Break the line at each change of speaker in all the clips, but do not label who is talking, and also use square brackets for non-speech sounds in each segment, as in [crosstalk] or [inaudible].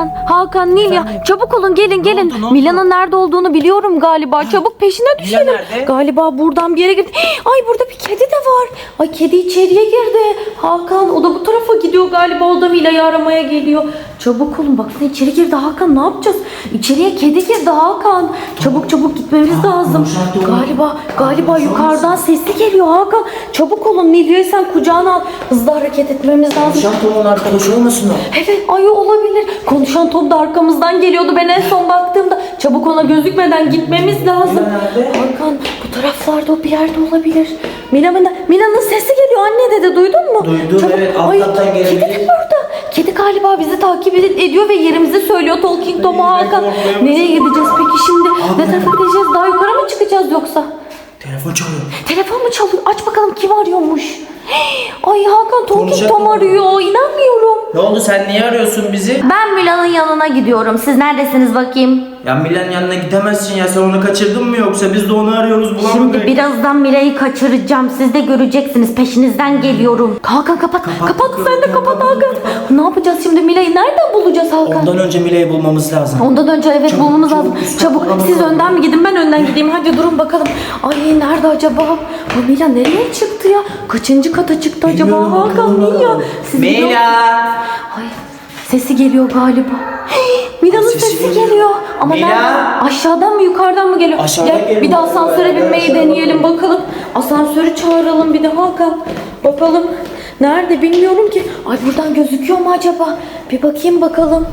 Hakan, Hakan, Nilya çabuk olun gelin gelin.
oldu, ne oldu?
Mila'nın nerede olduğunu biliyorum galiba. Çabuk peşine düşelim.
nerede?
Galiba buradan bir yere girdi. [gasps] Ay burada bir kedi de var. Ay kedi içeriye girdi. Hakan o da bu tarafa gidiyor galiba. O da Mila'yı aramaya geliyor. Çabuk olun baksana içeri girdi Hakan ne yapacağız? İçeriye kedi girdi Hakan. Çabuk çabuk gitmemiz lazım. Galiba galiba yukarıdan sesli geliyor Hakan. Çabuk olun Nilya'yı sen kucağına al. Hızlı hareket etmemiz lazım.
Şan Tom'un arkadaşı olmasın o?
Evet ay olabilir. Konuşan Tom da arkamızdan geliyordu. Ben en son baktığımda çabuk ona gözükmeden gitmemiz lazım.
Nerede?
Hakan bu taraflarda o bir yerde olabilir. Mila Mila Mila'nın sesi geliyor anne dedi duydun mu?
Duydum, evet, alt kattan
Kedi
gelebilir.
de burada. Kedi galiba bizi takip ed- ediyor ve yerimizi söylüyor Talking Tom'a Hakan. Nereye gideceğiz peki şimdi? Ne tarafa gideceğiz? Daha yukarı mı çıkacağız yoksa?
Telefon çalıyor.
Telefon mu çalıyor? Aç bakalım kim arıyormuş? [gasps] Ay Hakan
Konuşan
Tom arıyor. İnanmıyorum.
Ne oldu sen niye arıyorsun bizi?
Ben Mila'nın yanına gidiyorum. Siz neredesiniz bakayım?
Ya Milan yanına gidemezsin ya sen onu kaçırdın mı yoksa biz de onu arıyoruz bulamadık.
Şimdi birazdan Mila'yı kaçıracağım. Siz de göreceksiniz. Peşinizden geliyorum. Hakan kapat. Kapat,
Kapat,
sen de kapat Hakan. Ne yapacağız şimdi Mila'yı? Nereden bulacağız Hakan?
Ondan önce Mila'yı bulmamız lazım.
Ondan önce evet
Çabuk,
bulmamız
çabuk,
lazım.
üst
Çabuk
katlara
siz önden mi gidin ben önden gideyim. Hadi durun bakalım. Ay nerede acaba? Bu Mila nereye çıktı ya? Kaçıncı kata çıktı acaba?
Bilmiyorum,
Hakan
bakalım,
Mila.
bakalım.
Siz biliyor musunuz? Ay sesi geliyor galiba. Mila'nın
Sesi
sesi,
geliyor.
geliyor. Ama
Mila!
nereden? Aşağıdan mı yukarıdan mı geliyor?
Aşağıdan
Gel
geliyor.
bir de asansöre binmeyi
Aşağıdan
deneyelim bakalım. Asansörü çağıralım bir de Hakan. Bakalım. Nerede bilmiyorum ki. Ay buradan gözüküyor mu acaba? Bir bakayım bakalım.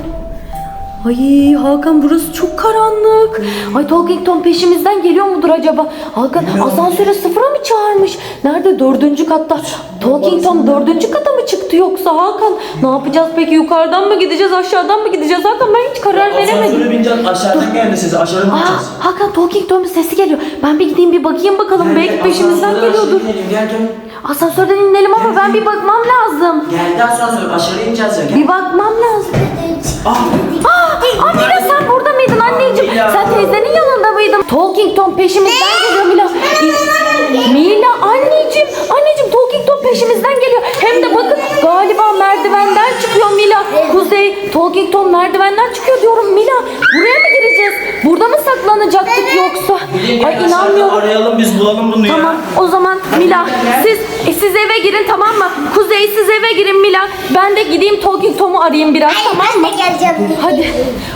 Ay Hakan burası çok karanlık. Ay Talking Tom peşimizden geliyor mudur acaba? Hakan asansöre sıfıra mı çağırmış? Nerede? Dördüncü katta. Talking Tom dördüncü kata mı çıktı yoksa Hakan? Ne yapacağız peki? Yukarıdan mı gideceğiz? Aşağıdan mı gideceğiz? Hakan ben hiç karar veremedim.
Asansöre bineceğiz aşağıdan geldi siz aşağıdan
Aa,
gideceğiz.
Hakan Talking Tom'un sesi geliyor. Ben bir gideyim bir bakayım bakalım. Belki peşimizden geliyordur.
Gel gel.
Asansörden inelim ama ben bir bakmam lazım.
Geldi asansör aşağı ineceğiz ya gel.
Bir bakmam lazım.
Ah,
Aa, Mila sen burada mıydın anneciğim?
Mila.
Sen teyzenin yanında mıydın? Talking Tom peşimizden geliyor Mila. Mila anneciğim, anneciğim Talking Tom peşimizden geliyor. Hem de bakın galiba merdivenden çıkıyor Mila. Kuzey, Talking Tom merdivenden çıkıyor diyorum Mila. Buraya mı gireceğiz? Burada yoksa?
Bilin
Ay inanmıyorum.
arayalım biz bulalım bunu
Tamam
ya.
o zaman Mila siz e, siz eve girin tamam mı? Kuzey siz eve girin Mila. Ben de gideyim Talking Tom'u arayayım biraz tamam mı?
geleceğim.
Hadi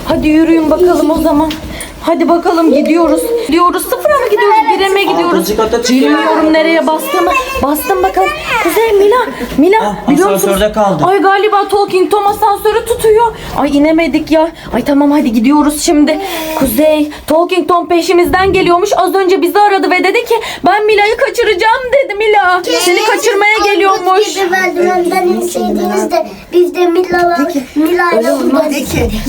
hadi yürüyün bakalım o zaman. Hadi bakalım gidiyoruz. Gidiyoruz sıfıra mı gidiyoruz? Bire mi gidiyoruz? Bilmiyorum nereye bastığımı. Bastım bakalım. Kuzey Mila. Mila
Ah,
biliyor musunuz?
asansörde kaldık.
Ay galiba Talking Tom asansörü tutuyor. Ay inemedik ya. Ay tamam hadi gidiyoruz şimdi. Kuzey Talking Tom peşimizden geliyormuş. Az önce bizi aradı ve dedi ki ben Mila'yı kaçıracağım dedi Mila. Seni kaçırmaya geliyormuş.
Gibi merdivenden inseydiniz de biz de Mila'la Mila'yla burada.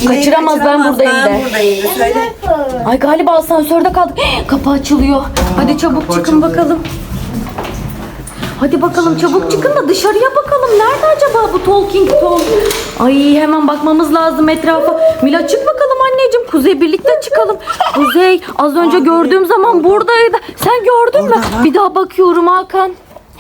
Kaçıramaz, ben buradayım de.
buradayım de
Ay galiba asansörde kaldık. [gasps] Kapı açılıyor. Hadi çabuk çıkın bakalım. Hadi bakalım çabuk çıkın da dışarıya bakalım. Nerede acaba bu Talking Tom? Ay hemen bakmamız lazım etrafa. Mila çık bakalım anneciğim. Kuzey birlikte çıkalım. Kuzey az önce gördüğüm zaman buradaydı. Sen gördün mü? Bir daha bakıyorum Hakan.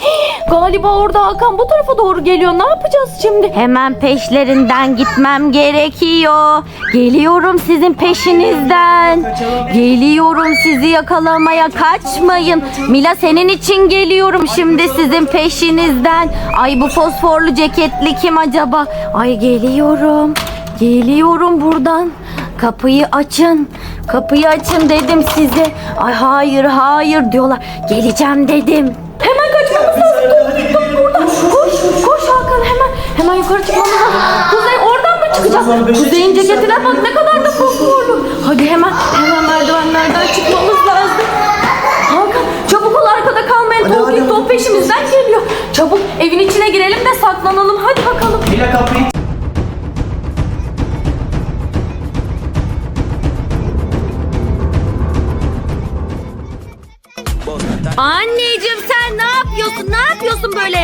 Hii, Galiba orada Hakan bu tarafa doğru geliyor. Ne yapacağız şimdi? Hemen peşlerinden gitmem gerekiyor. Geliyorum sizin peşinizden. Geliyorum sizi yakalamaya. Kaçmayın. Mila senin için geliyorum şimdi sizin peşinizden. Ay bu fosforlu ceketli kim acaba? Ay geliyorum. Geliyorum buradan. Kapıyı açın. Kapıyı açın dedim size. Ay hayır hayır diyorlar. Geleceğim dedim. Hemen kaçmamız lazım. Dur, dur, burada. Koş, koş Hakan hemen. Hemen yukarı çıkmamız lazım. Kuzey oradan mı
beşe
Kuzey'in ceketine bak ne kadar da fosforlu. Hadi hemen hemen merdivenlerden çıkmamız lazım.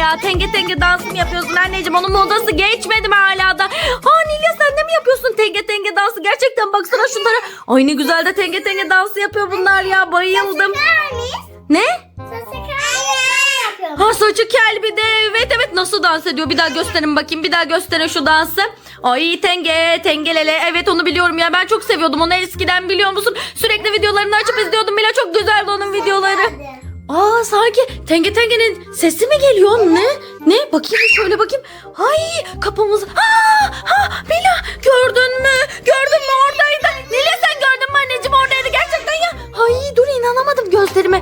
Ya? Tenge tenge dans mı yapıyorsun anneciğim? Onun modası geçmedi mi hala da? Aa Nilya sen de mi yapıyorsun tenge tenge dansı? Gerçekten baksana şunlara. Ay ne güzel de tenge tenge dansı yapıyor bunlar ya. Bayıldım. Ne? Ha Saçı kel bir de evet evet nasıl dans ediyor bir daha gösterin bakayım bir daha gösterin şu dansı. Ay tenge tengelele evet onu biliyorum ya ben çok seviyordum onu eskiden biliyor musun? Sürekli videolarını açıp izliyordum Mila çok güzeldi onun videoları. Aa sanki Tenge Tenge'nin sesi mi geliyor? Ne? Ne? Bakayım şöyle bakayım. Ay kapımız. Ha, ha Mila gördün mü? Gördün mü oradaydı. Nilay sen gördün mü anneciğim oradaydı gerçekten ya. Ay dur inanamadım gözlerime.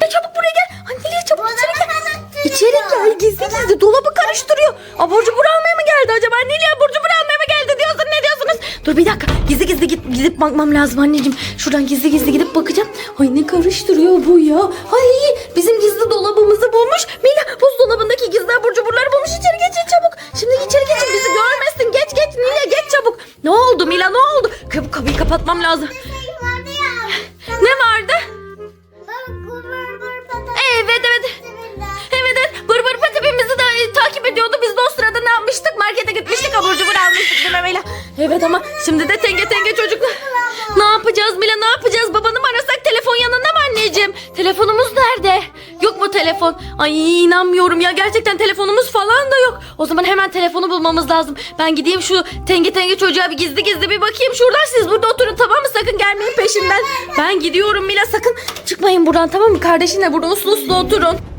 Ya çabuk buraya gel. Ay Nilay çabuk içeri gel. İçeri gel gizli gizli dolabı karıştırıyor. Abur cubur almaya mı geldi acaba? Nilay abur cubur almaya mı geldi diyorsun ne diyorsunuz? Dur bir dakika gizli gizli git, gidip bakmam lazım anneciğim. Şuradan gizli gizli gidip bakacağım. Ay ne karıştırıyor bu ya? Ay Kapatmam lazım. [laughs] Ne vardı? Evet evet. Evet evet. Bır bır pati bizi de e, takip ediyordu. Biz de o sırada ne yapmıştık? Markete gitmiştik. Abur cubur almıştık değil mi? Evet ama şimdi de tenge telefon? Ay inanmıyorum ya gerçekten telefonumuz falan da yok. O zaman hemen telefonu bulmamız lazım. Ben gideyim şu tenge tenge çocuğa bir gizli gizli bir bakayım. Şuradan siz burada oturun tamam mı? Sakın gelmeyin peşimden. Ben gidiyorum Mila sakın çıkmayın buradan tamam mı? Kardeşinle burada uslu uslu oturun.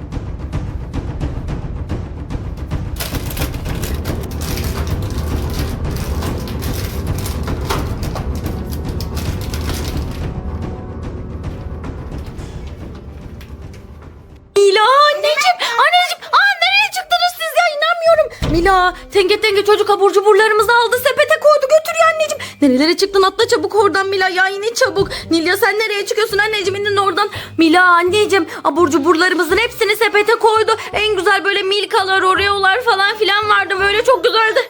Mila anneciğim anneciğim aa nereye çıktınız siz ya inanmıyorum. Mila tenge tenge çocuk abur cuburlarımızı aldı sepete koydu götürüyor anneciğim. Nerelere çıktın atla çabuk oradan Mila ya yine çabuk. Nilya sen nereye çıkıyorsun anneciğim inin oradan. Mila anneciğim abur cuburlarımızın hepsini sepete koydu. En güzel böyle milkalar oreolar falan filan vardı böyle çok güzeldi.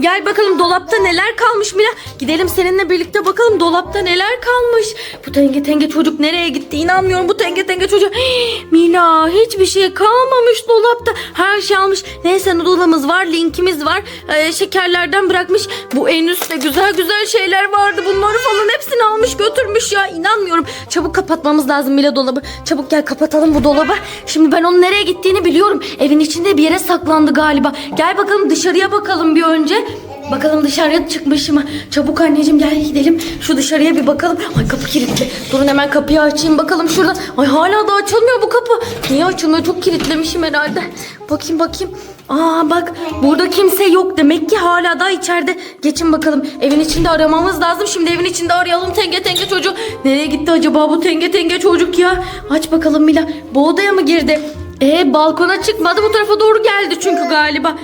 Gel bakalım dolapta neler kalmış Mila. Gidelim seninle birlikte bakalım dolapta neler kalmış. Bu tenge tenge çocuk nereye gitti inanmıyorum bu tenge tenge çocuk. [gasps] Mila hiçbir şey kalmamış dolapta. Her şey almış. Neyse noodle'ımız var linkimiz var. Ee, şekerlerden bırakmış. Bu en üstte güzel güzel şeyler vardı. Bunları falan hepsini almış götürmüş ya. inanmıyorum. Çabuk kapatmamız lazım Mila dolabı. Çabuk gel kapatalım bu dolabı. Şimdi ben onun nereye gittiğini biliyorum. Evin içinde bir yere saklandı galiba. Gel bakalım dışarıya bakalım bir önce. Bakalım dışarıya çıkmış mı? Çabuk anneciğim gel gidelim. Şu dışarıya bir bakalım. Ay kapı kilitli. Durun hemen kapıyı açayım bakalım şuradan. Ay hala da açılmıyor bu kapı. Niye açılmıyor? Çok kilitlemişim herhalde. Bakayım bakayım. Aa bak burada kimse yok. Demek ki hala da içeride. Geçin bakalım. Evin içinde aramamız lazım. Şimdi evin içinde arayalım tenge tenge çocuğu. Nereye gitti acaba bu tenge tenge çocuk ya? Aç bakalım Mila. Bu odaya mı girdi? E balkona çıkmadı. Bu tarafa doğru geldi çünkü galiba.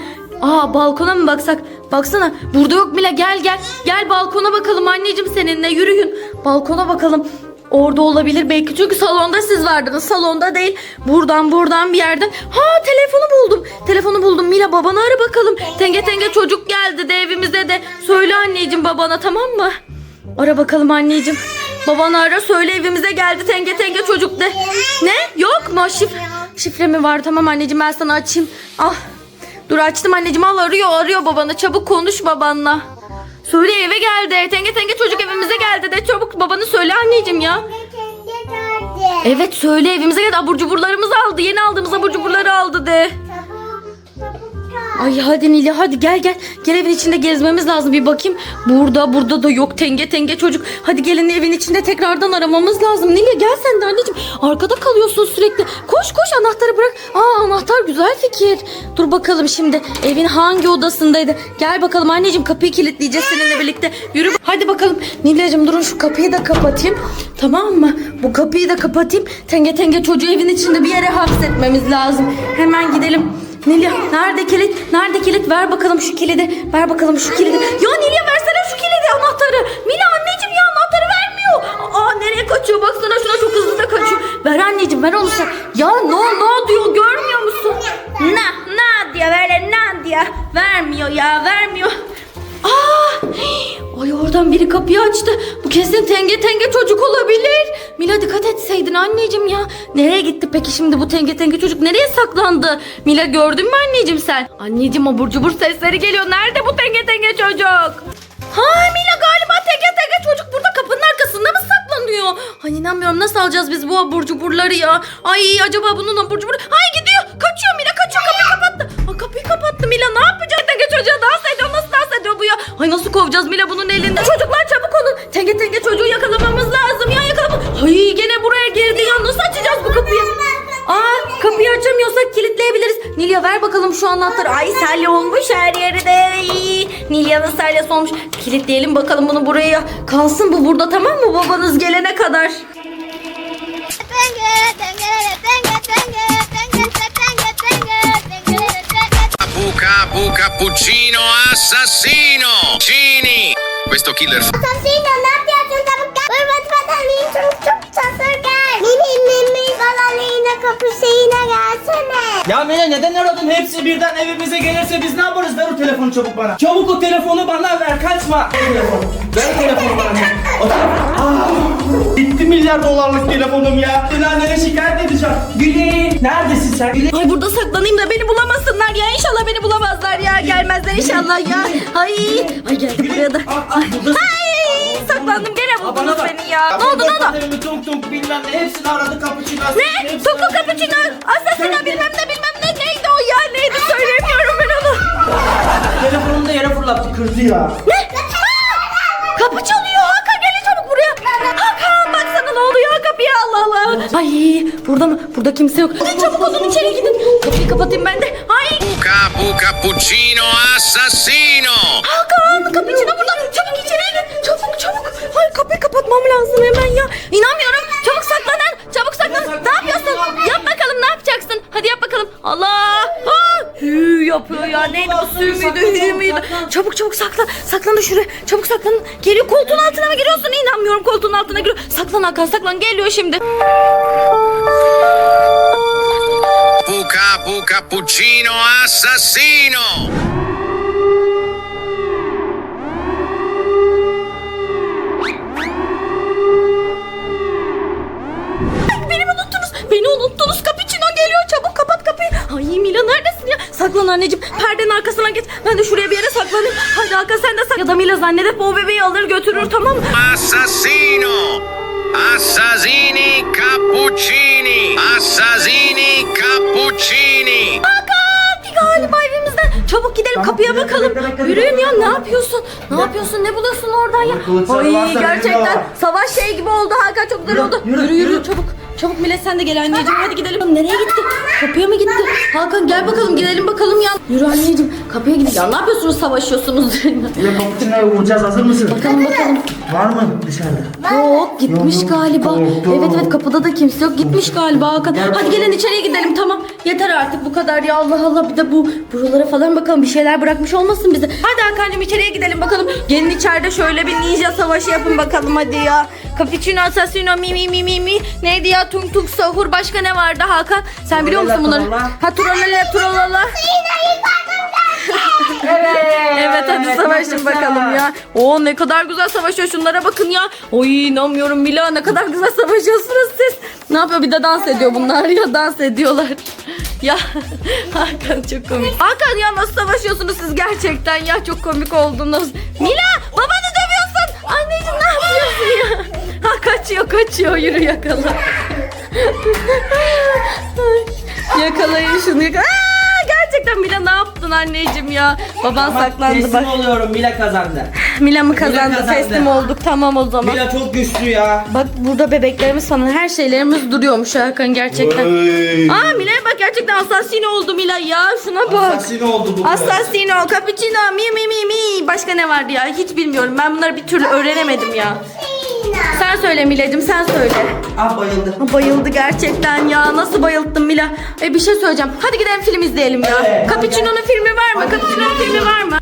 Aa balkona mı baksak? Baksana burada yok Mila gel gel. Gel balkona bakalım anneciğim seninle yürüyün. Balkona bakalım. Orada olabilir belki çünkü salonda siz vardınız. Salonda değil. Buradan buradan bir yerden. Ha telefonu buldum. Telefonu buldum. Mila babanı ara bakalım. Tenge tenge çocuk geldi de evimize de. Söyle anneciğim babana tamam mı? Ara bakalım anneciğim. Babanı ara söyle evimize geldi tenge tenge çocuk de. Ne? Yok mu? Şif şifre var? Tamam anneciğim ben sana açayım. Ah. Dur açtım anneciğim al arıyor arıyor babanı. Çabuk konuş babanla. Söyle eve geldi. Tenge tenge çocuk evimize geldi de çabuk babanı söyle anneciğim ya. Evet söyle evimize geldi abur cuburlarımızı aldı. Yeni aldığımız abur cuburları aldı de. Ay hadi Nilya hadi gel gel. Gel evin içinde gezmemiz lazım bir bakayım. Burada burada da yok tenge tenge çocuk. Hadi gelin evin içinde tekrardan aramamız lazım. Nilya gel sen de anneciğim. Arkada kalıyorsun sürekli. Koş koş anahtarı bırak. Aa anahtar güzel fikir. Dur bakalım şimdi evin hangi odasındaydı. Gel bakalım anneciğim kapıyı kilitleyeceğiz seninle birlikte. Yürü. Hadi bakalım. Nilyacığım durun şu kapıyı da kapatayım. Tamam mı? Bu kapıyı da kapatayım. Tenge tenge çocuğu evin içinde bir yere hapsetmemiz lazım. Hemen gidelim. Nilya nerede kilit? Nerede kilit? Ver bakalım şu kilidi. Ver bakalım şu kilidi. Ya Nilya versene şu kilidi anahtarı. Mila anneciğim ya anahtarı vermiyor. Aa nereye kaçıyor? Baksana şuna çok hızlı da kaçıyor. Ver anneciğim ver onu sen. Ya no no diyor görmüyor musun? Na na diyor böyle na diyor. Vermiyor ya vermiyor. Aa! Ay oradan biri kapıyı açtı. Bu kesin tenge tenge çocuk olabilir. Mila dikkat etseydin anneciğim ya. Nereye gitti peki şimdi bu tenge tenge çocuk? Nereye saklandı? Mila gördün mü anneciğim sen? Anneciğim abur cubur sesleri geliyor. Nerede bu tenge tenge çocuk? Ha Mila galiba tenge tenge çocuk burada kapının arkasında mı saklanıyor? Ay inanmıyorum nasıl alacağız biz bu abur cuburları ya? Ay acaba bunun abur cuburu... Ay gidiyor Kaçıyor Mila kaçıyor kapıyı kapattı. Aa, kapıyı kapattı Mila ne yapacak? Tenge çocuğa dans ediyor. Nasıl dans ediyor bu ya? Ay nasıl kovacağız Mila bunun elinde? Çocuklar Nilya ver bakalım şu anahtarı. Ay salya olmuş her yeri de. Ay, Nilya'nın salyası olmuş. Kilitleyelim bakalım bunu buraya. Kalsın bu burada tamam mı babanız gelene kadar?
Buca, buca, puccino, assassino! Cini! Questo killer
Asasino ne yapıyorsun çabuk gel. Hırvat vatanıyım çok çok çasır gel. Balalıyla kapışıyla gelsene.
Ya Mela neden aradın? Hepsi birden evimize gelirse biz ne yaparız? Ver o telefonu çabuk bana. Çabuk o telefonu bana ver. Kaçma. Ver o telefonu. Ver o telefonu bana. O telefon. Aa, gitti milyar dolarlık telefonum ya. Seni annene şikayet edeceğim. Güley. Neredesin sen? Güley.
Ay burada saklanayım da beni bulamasınlar ya. İnşallah beni bulamazlar ya. Gelmezler inşallah ya. Ay, ay geldi buraya da.
Buradasın.
Ay saklandım gene buldunuz beni ya. Ne oldu ne oldu?
Evimi tunk tunk bilmem ne hepsini aradı kapıcı
Ne? Toku cappuccino, asasino bilmem ne bilmem ne neydi o ya neydi söylemiyorum ben onu.
Telefonunu da yere fırlattı kırdı ya.
Ne? Aa, Kapı çalıyor Hakan gelin çabuk buraya. Hakan baksana ne oluyor kapıya Allah Allah. Ay burada mı? Burada kimse yok. Hadi çabuk olun içeri gidin. Kapıyı kapatayım ben de. Ay
Buca, buca, puccino, assassino!
Hakan kapıcına burada. Çabuk içeri gir. Çabuk çabuk. Ay kapatmam lazım hemen ya. İnanmıyorum. Çabuk saklanın. Çabuk saklan. Ne yapıyorsun? Yap bakalım ne yapacaksın? Hadi yap bakalım. Allah. Aa, hü yapıyor ya. Neydi bu sü müydü hü müydü? Çabuk çabuk saklan. Saklanın şuraya. Çabuk saklanın. Geliyor koltuğun altına mı giriyorsun? İnanmıyorum koltuğun altına giriyor. Saklan Hakan saklan. Geliyor şimdi.
Buca, buca, puccino, assassino!
Ben de şuraya bir yere saklanayım. Hadi Hakan sen de saklan. Ya da Mila zannedip o bebeği alır götürür tamam mı?
Assassino! Assassini cappuccini! Assassini cappuccini!
Hakan galiba evimizden. Çabuk gidelim
Tamam,
kapıya bakalım.
bekle, bekle,
Yürüyün ya ne yapıyorsun? Ne yapıyorsun? Ne buluyorsun oradan ya?
kılıçları varsa
Ay
benim de
gerçekten savaş şey gibi oldu Hakan çok güzel
Yürü,
oldu.
yürü,
Yürü yürü,
yürü.
çabuk. Çabuk Millet sen de gel anneciğim hadi gidelim. Nereye gitti? Kapıya mı gitti? Hakan gel bakalım gidelim bakalım ya. Yürü anneciğim kapıya gidin. Ya ne yapıyorsunuz savaşıyorsunuz? [laughs]
Ya kapıcıya vuracağız hazır mısın?
bakalım bakalım.
Var mı dışarıda?
Yok gitmiş
Yok, yok.
galiba.
Korktum.
Evet evet kapıda da kimse yok. Gitmiş galiba Hakan. Hadi gelin içeriye gidelim tamam. Yeter artık bu kadar ya Allah Allah. Bir de bu buralara falan bakalım bir şeyler bırakmış olmasın bize. Hadi Hakan'cığım içeriye gidelim bakalım. Gelin içeride şöyle bir ninja savaşı yapın bakalım hadi ya. Cappuccino, assassino, mi mi mi mi mi. Neydi ya tung tung sahur başka ne vardı Hakan? Sen biliyor musun bunları?
Tralala.
Ha tralala tralala. [laughs] Evet hadi savaşın bakalım ya. Oo ne kadar güzel savaşıyor şunlara bakın ya. Oy inanmıyorum Mila ne kadar güzel savaşıyorsunuz siz. Ne yapıyor bir de dans ediyor bunlar ya dans ediyorlar. [laughs] Ya Hakan çok komik. Hakan ya nasıl savaşıyorsunuz siz gerçekten ya çok komik oldunuz. Mila babanı dövüyorsun. Anneciğim ne yapıyorsun ya? Ha kaçıyor kaçıyor yürü yakala. Yakalayın şunu yakala. Aa, gerçekten Mila ne yaptın anneciğim ya? Baban saklandı bak.
Teslim oluyorum Mila kazandı.
Mila mı kazandı?
kazandı.
Teslim olduk tamam o zaman.
Mila çok güçlü ya.
Bak burada bebeklerimiz falan her şeylerimiz duruyormuş Hakan gerçekten.
Oy.
Aa Mila'ya bak gerçekten assassin oldu Mila ya şuna bak.
Assassin oldu bu.
Assassino, cappuccino, mi mi mi mi. Başka ne vardı ya? Hiç bilmiyorum. Ben bunları bir türlü öğrenemedim ya. Sen söyle Mila'cığım sen söyle.
Ah bayıldı.
Ha, Bayıldı gerçekten ya. Nasıl bayılttın Mila? E bir şey söyleyeceğim. Hadi gidelim film izleyelim ya.
Evet, hadi
Cappuccino'nun filmi var mı? Cappuccino'nun filmi var mı?